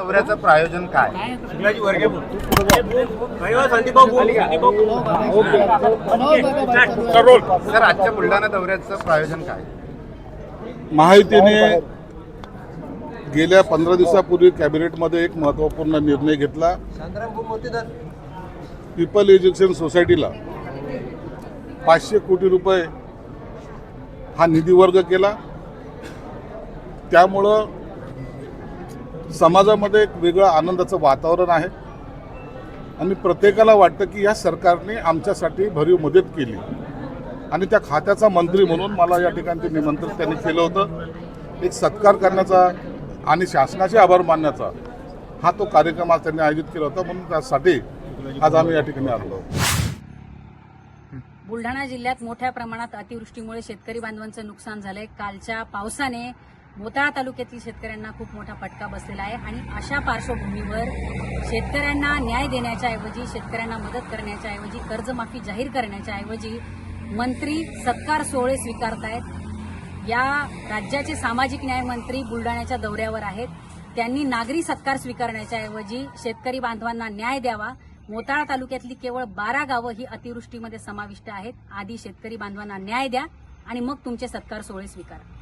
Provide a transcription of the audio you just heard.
दौऱ्याचं प्रायोजन काय? सर आजच्या बुलढाणा दौऱ्याचं प्रायोजन काय? महायुतीने गेल्या पंधरा दिवसापूर्वी कॅबिनेटमध्ये एक महत्त्वपूर्ण निर्णय घेतला. पीपल एज्युकेशन सोसायटीला पाचशे कोटी रुपये हा निधी वर्ग केला. त्यामुळं समाजामध्ये एक वेगळं आनंदाचं वातावरण आहे. आणि प्रत्येकाला वाटतं की या सरकारने आमच्यासाठी भरीव मदत केली. आणि त्या खात्याचा मंत्री म्हणून मला या ठिकाणी निमंत्रण त्यांनी केलं होतं. एक सत्कार करण्याचा आणि शासनाचे आभार मानण्याचा हा तो कार्यक्रम आज त्यांनी आयोजित केला होता. म्हणून त्यासाठी आज आम्ही या ठिकाणी आलो बुलढाणा जिल्ह्यात मोठ्या प्रमाणात अतिवृष्टीमुळे शेतकरी बांधवांचं नुकसान झालंय. कालच्या पावसाने मोताळा तालुक्यातील शेतकऱ्यांना खूप मोठा फटका बसलेला आहे आणि अशा पार्श्वभूमीवर शेतकऱ्यांना न्याय देण्याच्या ऐवजी शेतकऱ्यांना मदत करण्याच्या ऐवजी कर्जमाफी जाहीर करण्याच्या ऐवजी मंत्री सत्कार सोहळे स्वीकारतायत. या राज्याचे सामाजिक न्याय मंत्री बुलढाण्याच्या दौऱ्यावर आहेत. त्यांनी नागरी सत्कार स्वीकारण्याच्या ऐवजी शेतकरी बांधवांना न्याय द्यावा. मोताळा तालुक्यातली केवळ बारा गावं ही अतिवृष्टीमध्ये समाविष्ट आहेत. आधी शेतकरी बांधवांना न्याय द्या आणि मग तुमचे सत्कार सोहळे स्वीकारा.